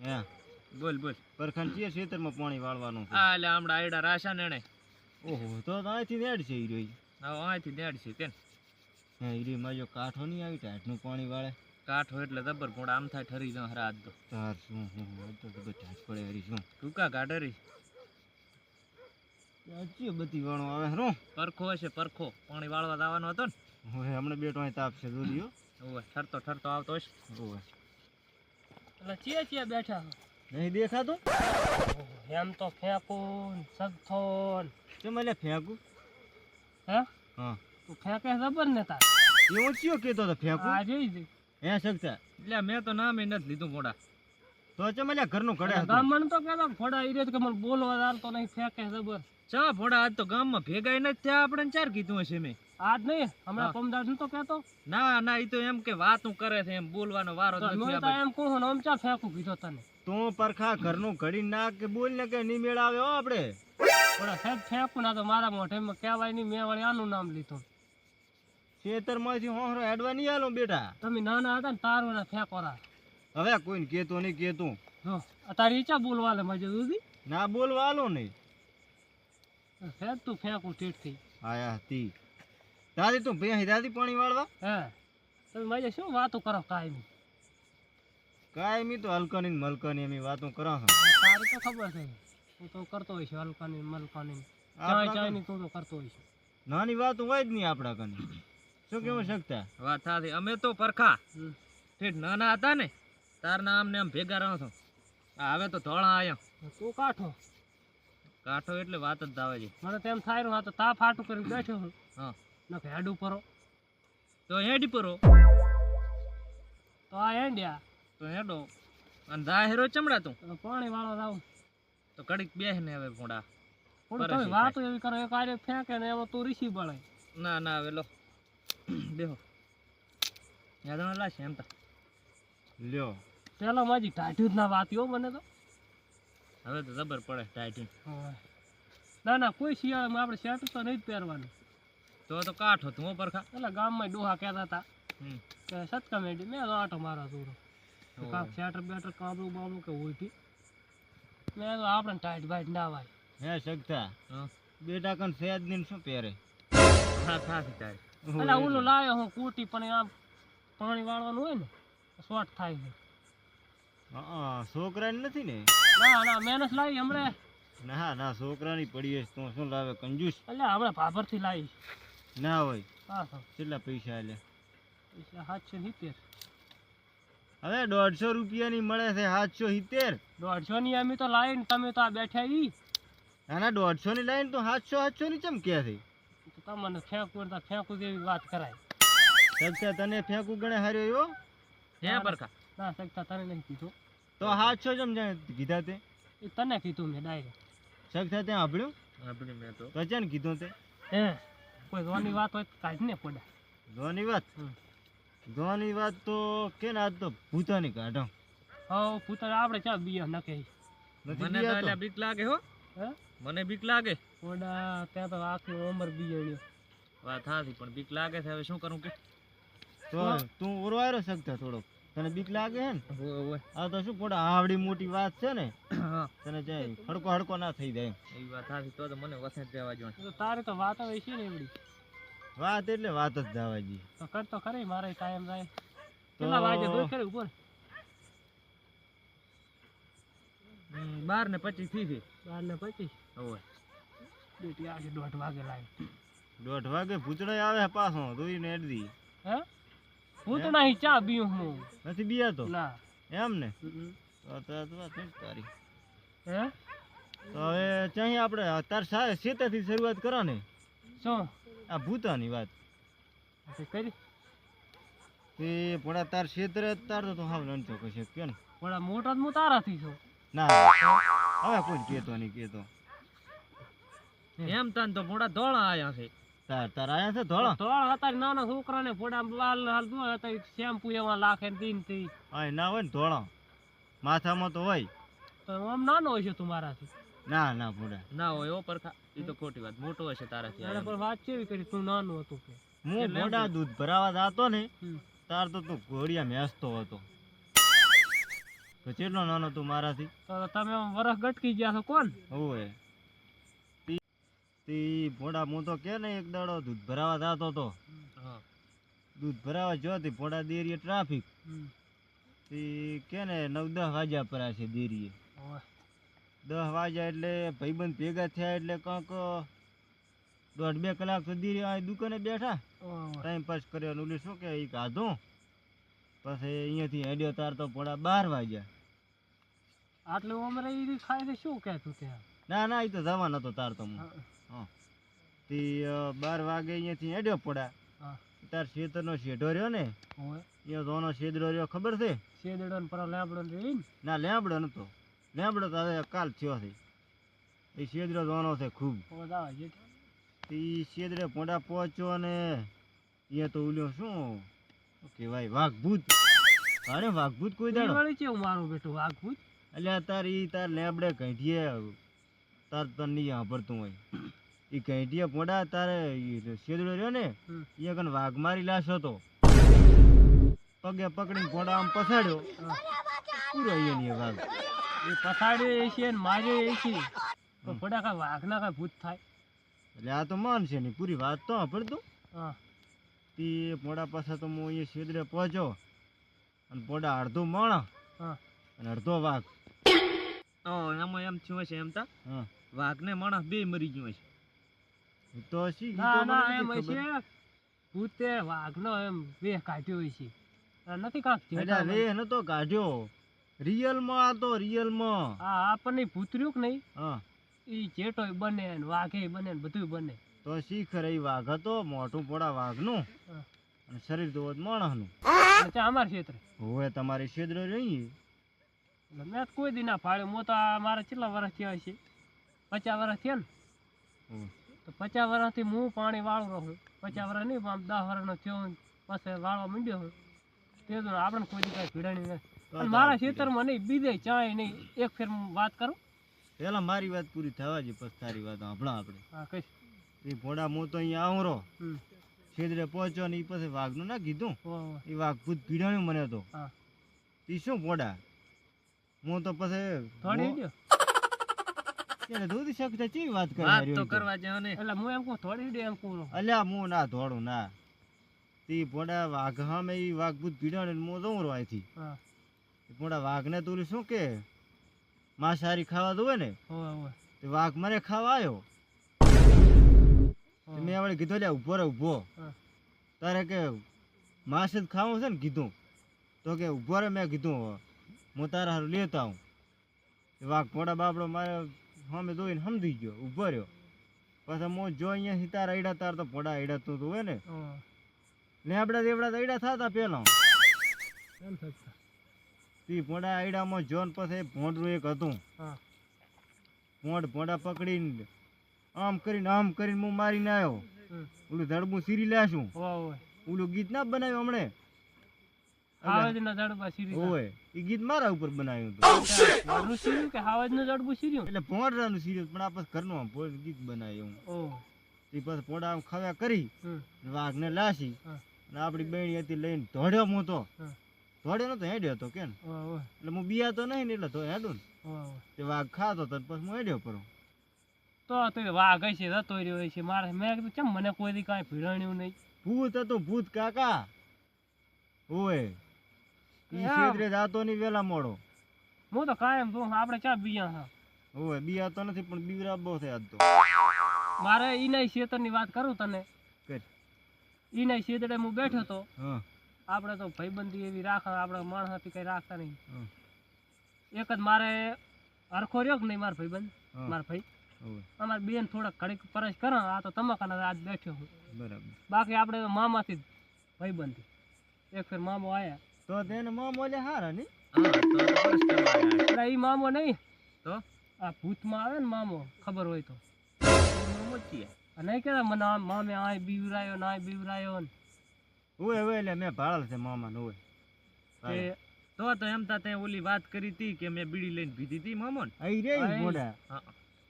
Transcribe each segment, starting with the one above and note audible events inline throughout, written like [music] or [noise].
હે. બોલ બોલ. પરખંડ છે ખેતરમાં પાણી વાળવાનું છે. આ એટલે હમણાં આયડા રાશા ને ઓહો તો અહીંથી નેડ છે હીરો હા અહીંથી દેડ છે તેન હે હીરો માં જો કાઠો નહીં આવી ટાઢનું પાણી વાળે. કાઠો એટલે જબર પણ આમ થાય ઠરી જાઉં હરાત દો તાર શું હું હું તો બધો ઠાઠ પડે હરી શું. ટૂંકા કાઢરી સાચી બધી વાળો આવે હરો પરખો હશે પરખો. પાણી વાળવા જવાનો હતો ને. હવે હમણાં બેટો અહીં તાપ છે દૂધ ઓવે ઠરતો ઠરતો આવતો હશે. ઓવે. એટલે ચિયા ચિયા બેઠા નહીં દેખાતું? એમ તો ફેંકું સગથોન કેમ એટલે ફેંકું? હે? હા. તું ફેંકે ખબર ને તાર? એવો ચિયો કહેતો હતો ફેંકું? આ જોઈ જઈ હે સગતા એટલે મેં તો નામ એ નથી લીધું મોડા. તો ચમ એટલે ઘરનું ઘડે ગામમાં તો કહેતા ઘોડા ઈરે કે મને બોલવા તો નહીં ફેંકે ખબર. ચા ભોડા આજ તો ગામમાં ભેગાઈ નથી થયા આપણે ચાર કીધું હશે મેં. આજ નહીં? હમણાં. પમદાર નતો કેતો ના ના એ તો એમ કે વાતું કરે છે એમ બોલવાનો વારો નથી મેં તો એમ કહું ને ચા ફેંકું કીધો તને? તું પરખા ઘરનું ઘડી નાખ કે બોલ ને કે ની મેળાવે હો આપણે થોડા સાહેબ ફેંકું ના તો મારા મોઢે કહેવાય નહીં મેં વળી આનું નામ લીધું. ખેતરમાંથી હોહરો હેડવા નહીં આલો બેટા. તમે નાના હતા ને તારો ના ફેંકોરા હવે કોઈને કેતો નહીં કહેતું. જો તારી ઈચ્છા બોલવા લે મજે દૂધી? ના બોલવા આલો નહીં. ફેંક તું ફેંકું ઠીકથી આયા હતી દાદી તું ભેંસી દાદી પાણી વાળવા? હા. તમે મારી શું વાતો કરો કાયમી? કાયમી તો હલકાની ને મલકાની એમ વાતો કરો છો. તારી તો ખબર છે. હું તો કરતો હોય છે હલકાની મલકાની ચાય ચાયની તું તો કરતો હોય છે. નાની વાત હોય જ નહીં આપણા કને. શું કેવું શકતા? વાત થાતી અમે તો પરખા. ઠીક નાના હતા ને તાર નામ ને આમ ભેગા રહો છો. હવે તો ધોળા આયા. તું કાઠો. કાઠો એટલે વાત જ આવે છે. મને તેમ થાય તો તાપ ફાટું કરી બેઠો હું હા. નકે હેડ ઉપરો તો હેડ પરો તો આ હેંડ્યા તો હેડો. અને જાહેરો ચમડા તું. પાણી વાળો જાવ તો કડીક બેહ ને હવે ભોંડા. પણ તમે વાતો એવી કરો એક આરે ફેંકે ને એવો તું રીસી બળે. ના ના હવે લો. [clears throat] બેહો. યાદ ના લાશે એમ તો. લ્યો. પેલો માજી ટાઢ્યું જ ના વાત્યો મને તો. હવે તો જબર પડે ટાઈટ્યુ ના ના કોઈ શિયાળામાં આપણે શર્ટ તો નહીં જ પહેરવાનું. તો તો કાઠો તું પરખા. એટલે ગામમાં ડોહા કહેતા હતા કે સતકા મેડી મેં તો આઠો મારા દૂરો. કાંક શેટર બેટર કાબલું બાબલું કે ઉલટી. મેં તો આપણે ટાઈટ બાઈટ ના વાય. હે શકતા બેટા કન સેજ દિન શું પહેરે? હા થાતી ટાઈટ એટલે ઓલું લાવ્યો હું કુટી પણ આમ પાણી વાળવાનું હોય ને શોર્ટ થાય છે. હા છોકરાની નથી ને? ના ના મેનસ લાવી હમણે. ના ના છોકરાની પડી હશે તો શું લાવે કંજૂસ? એટલે હમણાં ભાભરથી લાવી. ના હોય. હા હા. કેટલા પૈસા આલે? પૈસા સાતસો સિત્તેર. હવે દોઢસો રૂપિયાની મળે છે સાતસો સિત્તેર. દોઢસો ની અમે તો લાવીને તમે તો આ બેઠા ઈ. ના ના દોઢસો ની લાઈન તો સાતસો સાતસો ની ચમ કે છે તો તમને ફેંકવું તો ફેંકવું જેવી વાત કરાય. સગતા તને ફેંકું ગણે હાર્યો એવો? હે પરખા ના શકતા તને નહીં કીધું. તો સાતસો ચમ જાણે કીધા તે? તને કીધું મેં ડાયરેક્ટ. શકતા ત્યાં સાંભળ્યું આપણે મેં તો. તો ને કીધું તે? હે. કોઈ જોવાની વાત હોય કાઢ ને પડે. ધોની વાત. ધોની વાત તો કે ને આજ તો ભૂતાની કાઢો હા પુત્ર આપણે ચા બીયા નકે. નથી મને તો એટલે બીક લાગે હો. હે? મને બીક લાગે. ઓડા ત્યાં તો આખી ઉંમર બીયણ્યો વાત હાથી પણ બીક લાગે છે હવે શું કરું કે? તો તું ઉરવાયરો શકતા થોડોક. તને બીક લાગે હે ને? આ તો શું પોડા આવડી મોટી વાત છે ને? તને જાય હડકો હડકો ના થઈ જાય એ વાત થાતી તો મને વસે જ જવા જોઈએ તારે તો વાત હોય છે ને એવડી. વાત એટલે વાત જ દાવાજી તો કર તો ખરી મારે કાયમ જાય. તો કેટલા વાગે દોઈ કરે ઉપર? બાર ને પચીસથી થી બાર ને પચીસ? આવશે દોઢ વાગે લાગે દોઢ વાગે ભૂચડો આવે પાછો ધોઈને એડદી હે? હું તો નહીં ચા બીયું હું. નથી બીયા તો? ના. એમ ને? તો તો તારી. હે? તો હવે ચાહી આપણે તાર શેતાથી શરૂઆત કરો ને શું? આ ભૂતાની વાત. કરી? તે પોડા તાર ક્ષેત્ર તાર તો હાવ નનતો કશે કે ને? પણ મોટો હું તારાથી છું. ના. હવે કોઈ કેતો નહીં કેતો. એમ તન તો પોડા ધોળા આયા છે. તાર તાર આયા છે ધોળા? ધોળ હતા નાના છોકરાને ફોડા બાલ હાલ દો હતા શેમ્પુ એમાં લાખે દીનથી. હા ના હોય ને ધોળા. માથામાં તો હોય. તો આમ નાનો હોય છે તું મારાથી. ના ના પોડા ના હોય ઓ પરખા. એ તો ખોટી વાત મોટો હશે તારાથી આ પણ વાત કેવી કરી? તું નાનું હતું કે. હું એટલે દૂધ ભરાવા જાતો ને તાર તો તું ઘોડિયા મેસતો હતો. તો કેટલો નાનો તું મારાથી? તમે વરસ ગટકી ગયા છો કોણ? હોવે. તી તી ભોડા હું તો કે ને એક દાડો દૂધ ભરાવા જતો હતો દૂધ ભરાવા જોતી ભોડા દેરીએ ટ્રાફિક તી કે ને નવ દસ વાગ્યા પર છે દેરીએ. દસ વાગ્યા એટલે ભાઈબંધ ભેગા થયા એટલે કંઈક દોઢ બે કલાક સુધી આ દુકાને બેઠા. ટાઈમ પાસ કર્યો ઓલું શું કે એ કાધું પછી અહીંયાથી હેડ્યો તાર તો પોડા બાર વાગ્યા. આટલું ઉમરે ઈ ખાય છે શું કહેતું કે? ના ના એ તો જવાનો હતો તાર તો હું. હા. તે બાર વાગે અહીંયાથી હેડ્યો પોડા હા. તાર શેતરનો શેઢો રહ્યો ને એ અહીંયા ધોનો શેદરો રહ્યો ખબર છે? શેદડો ને પર લેબડો ને ના લેબડો નતો. લેબડો તો હવે કાલ થયો છે. એ શેદડો ઝોનો છે ખૂબ. તી શેદરે પોડા પહોંચ્યો ને અહીંયા તો ઉલ્યો શું કેવાય કહેવાય વાઘભૂત. અરે વાઘભૂત કોઈ દાડો. કેવું મારું બેટું વાઘભૂત? અલ્યા તાર ઈ તાર લેબડે કઈઠીએ તાર તને નહીં સાંભળતું હોય. ઈ કઈઠીએ પોડા તારે ઈ શેદડો રહ્યો ને. એ કન વાઘ મારી લાશો તો. પગે પકડીને પોડા આમ પછાડ્યો. પૂરો અહીંયા વાઘ? એ પછાડ્યો છે ને માર્યો એ છે. તો પોડા કા વાઘ ના કા ભૂત થાય. એટલે આ તો માન છે નહીં પૂરી વાત તો સાંભળતું. હા. તે પોડા પાસે તો હું અહીંયા શેદડે પહોંચ્યો. અને પોડા અડધો માણા. અને અડધો વાઘ. એમાં એમ થયું છે એમ તો? હા. વાઘ ને માણસ બે મરી ગયું છે તો શી ના ના એમ છે ભૂતે વાઘનો એમ બે કાઢ્યો છે નથી કાંક અલ્યા જેઠાલાલ. રે નતો કાઢ્યો. રિયલમાં આ તો રિયલમાં. હા આપણને ભૂતર્યું કે નહીં? હા. એ ચેટો બને ને વાઘે બને ને બધું બને. તો શીખ રહી વાઘ હતો મોટું પોડા વાઘનું. નું અને શરીર તો માણસનું. નું અમારા ક્ષેત્ર. હવે તમારી ક્ષેત્ર રહી. એટલે મેં કોઈ દી ના ફાળ્યું હું તો આ મારા કેટલા વર્ષ થયા છે? પચાસ વર્ષ થયા ને? તો પચાસ વર્ષથી હું પાણી વાળું રહું. પચાસ વર્ષ નહીં પણ આમ દસ વર્ષનો થયો પાસે પછી વાળવા માંડ્યો હું. તે તો આપણે કોઈ દી કાંઈ ભીડાણી નથી મારા તારી ખેતરમાં નહીં બીજે ચાય નહીં. એક ફેર વાત કરું? પેલા મારી વાત પૂરી થવા જોઈએ પછી તારી વાત હમણાં આપણે. હા કઈ એ ભોડા હું તો અહીંયા આવું રહો છેદરે પહોંચ્યો ને એ પછી વાઘનું ના કીધું. એ વાઘ ભૂત ભીડાણ્યું મને તો. એ શું પોડા હું તો પછી થોડી વિડિયો દૂધી શકતા વાત કરી વાત તો કરવા જાવ ને એટલે હું એમ કહું થોડી દ્યો એમ કહું. અલ્યા હું ના ના. તે ભોળા વાઘ વાઘ ભૂત પીડાણે ને હું જઉં રહો અહીંથી હા. મોટા વાઘને તો શું કે માંસાહારી ખાવા દો ને? તે વાઘ મને ખાવા આવ્યો મેં વળી કીધું લ્યા ઊભો રે ઊભો તારે કે માંસ જ ખાવું છે ને? કીધું. તો કે ઊભો રે મેં કીધું હું તારા હારું લેતા આવું. એ વાઘ મોટા બાપડો મારે સામે જોઈને સમજી ગયો ઊભો રહ્યો. પાછા હું જો અહીંયા તારા અડ્યા તાર તો ભોડા અડ્યા તું હોય ને. લેબડા દેવડા તો અડ્યા થતા પેલા. તે પોડા અડ્યામાં જોન પછી ભોંડરું એક હતું. ભોંડ ભોંડા પકડીને આમ કરીને આમ કરીને હું મારીને આવ્યો. ઓલું ધડબું સીરી લેશું. ઓલું ગીત ના બનાવ્યું હમણે? હાવજના જડબા શીરી ઓય એ ગીત મારા ઉપર બનાવ્યું હતું. મારું શીર્યું કે હાવજનું જડબું શીર્યું? એટલે ભોંડરાનું સિરિયલ પણ આ ઘરનું આમ ભોંડ ગીત બનાવ્યું ઓ. એ પછી પોડા આમ ખવ્યા કરી હમ. ને વાઘને અને આપણી બેણી હતી લઈને ધોડ્યો હું તો. ધોડ્યો નતો હેડ્યો હતો કેમ? હોવે. એટલે હું બિયા તો નહીં ને એટલે તો હેડું ને. તે વાઘ ખાતો તો પછી હું હેડ્યો પરો. તો તો વાઘ હશે જતો રહ્યો હશે. મારે મેં કીધું ચમ મને કોઈ દી કાંઈ ભીડાણ્યું નહીં? ભૂત હતું ભૂત કાકા. ઓય. ઈ છેતરે જાતો નહીં વેલા મોડો. હું તો કાયમ આપણે ચા બીયા હા ઓય બિયા તો નથી પણ બીવરા બહુ થયા આજ તો. મારે ઈના વાત કરું તને. કર. ઈના ખેતરે હું બેઠો તો હા. આપણે તો ભાઈબંધી એવી રાખ આપણે માણસથી કઈ રાખતા નહીં. એક જ મારે હરખો રહ્યો કે નહીં મારા ભાઈબંધ? મારા ભાઈ? અમારા બેન થોડાક ઘડીક પરસ કરે આ તો તમાકાના આજ બેઠો હું. બરાબર. બાકી આપણે મામા મામાથી ભાઈબંધી. એક ફેર મામો આયા. તો તેને મામો લે હારા ની? હા આવ્યા. મામો નહીં. તો? આ ભૂતમાં આવે ને મામો ખબર હોય તો. મામો છીએ. આ નહીં કહેતા મને આમ મામે આ બીવરાયો ના બીવરાયો ને. ઓય ઓય એટલે મેં ભાળેલ છે મામા ઓય હોય તો તો એમ તા તે ઓલી વાત કરી હતી કે મેં બીડી લઈને પીધી હતી મામો ને આઈ રે મોડા હા.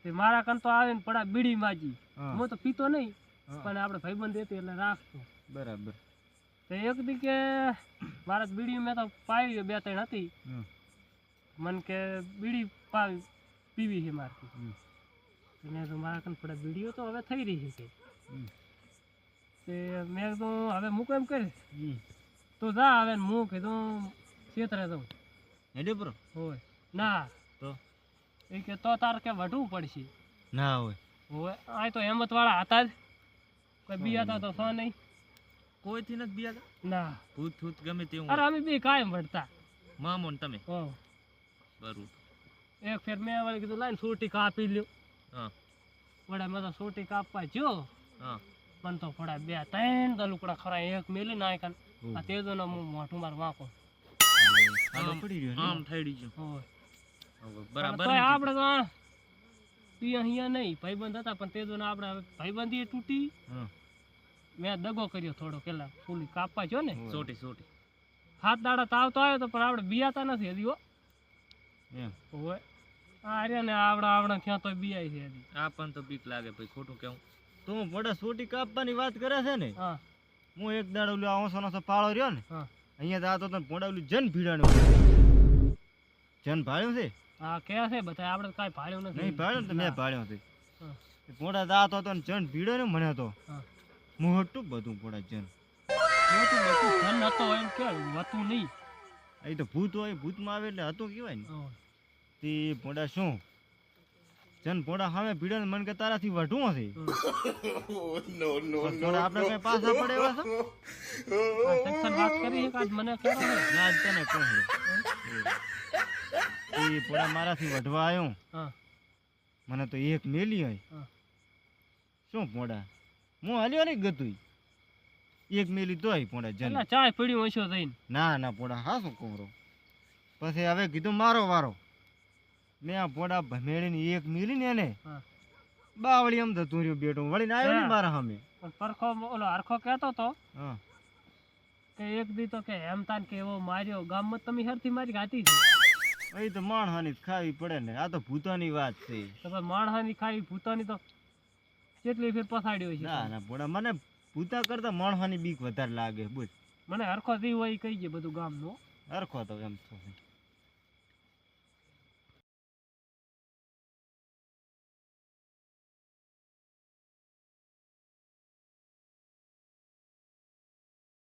તે મારા કન તો આવે ને પડા બીડી માજી. હા. તો પીતો નહીં. પણ આપણે ભાઈબંધ હતી એટલે રાખતો બરાબર. તો એક દી કે મારા બીડી મેં તો પાવી બે ત્રણ હતી. મન કે બીડી પાવી પીવી છે મારથી. હમ. એને તો મારા કને થોડા બીડીઓ તો હવે થઈ રહી છે. તે મેં તો હવે હું કેમ કરીશ તો જા હવે હું કીધું છેતરે જાઉં હેડે બ્રો હોય. ના. તો? એ કે તો તાર કે વઢવું પડશે. ના હોય. હોય. આ તો હેમત વાળા હતા જ. કોઈ બી હતા તો સો નહીં. કોઈથી નથી બિયા ના. ભૂત ભૂત ગમે તેવું અરે અમે બે કાયમ વઢતા મામો ને તમે? હો. બરું એક ફેર મેં વળી કીધું લાઈન સોટી કાપી લ્યો. હા. વડા મેં તો સોટી કાપવા જો હા. પણ તો ફોડા બે ત્રણ દલુકડા ખરા એક મેલી નાખ્યા. આ તેજો નો મોઢું માર વાંકો. આમ- પડી રહ્યો આમ થઈ ગયું હોય બરાબર આપણે તો અહીંયા નહીં ભાઈબંધ હતા પણ તેજો ને આપણે ભાઈબંધી તૂટી. હા. મેં દગો કર્યો થોડો પેલા ફૂલી કાપવા છો ને. સોટી સોટી. હાથ દાડા તાવ તો આવ્યો તો પણ આપણે બિયાતા નથી હજી હો. એમ. હોય. આ રહ્યા ને આવડા આવડા ક્યાં તો બિયાય છે હજી. આ પણ તો બીક લાગે ભાઈ ખોટું કેવું. તું હું સોટી કાપવાની વાત કરે છે ને? હા. હું એક દાડો ઓલું આવો સોનો પાળો રહ્યો ને હા. અહીંયા તો આ તો તને પોડા ઓલું જન ભીડાણું જન ભાળ્યું છે? હા કે છે બધા આપણે કાંઈ ભાડ્યું નથી. નહીં ભાળ્યું તો મેં ભાળ્યો હતી. પોડા દાતો હતો ને જન ભીડો ને મને તો. હા. મોટું બધું પોડા જન મોટું મોટું ધન હતો એમ કે હતું નહીં. અહીં તો ભૂત હોય ભૂતમાં આવે એટલે હતું કહેવાય ને. તે પોડા શું? જન પોડા હવે ભીડન મન કે તારાથી વઢું હશે આપણે કઈ પાછા પડે એવા છો? વાત કરી આજ મને કરો ના જ તને કહે એ પોડા મારાથી વઢવા આવ્યો. મને તો એક મેલી હોય. શું પોડા હું હાલ્યો નહીં ગતું એક મેલી તોય પોડા જન. ચાય પીડ્યું ઓછો થઈને. ના ના પોડા હા શું કોમરો પછી હવે કીધું મારો વારો. મેં આ પોડા ભમેડીને એક મેલી ને એને બાવળી એમ થતું રહ્યું બેટો. વળીને આવ્યો ને. મારા સામે. પરખો ઓલો હરખો કહેતો તો હા. કે એક દી તો કે હેમતાન કે એવો માર્યો. ગામમાં તમે હરથી મારી ગાતી છે એ તો માણહાની ખાવી પડે ને. આ તો ભૂતોની વાત છે. તો માણહાની ખાવી ભૂતાની તો કેટલી ફેર પસાડ્યો છે. ના ના પોડા મને ભૂતા કરતા માણસાની બીક વધારે લાગે બોલ મને હરખો થઈ હોય કહી જે બધું ગામનો. હરખો તો એમ છે.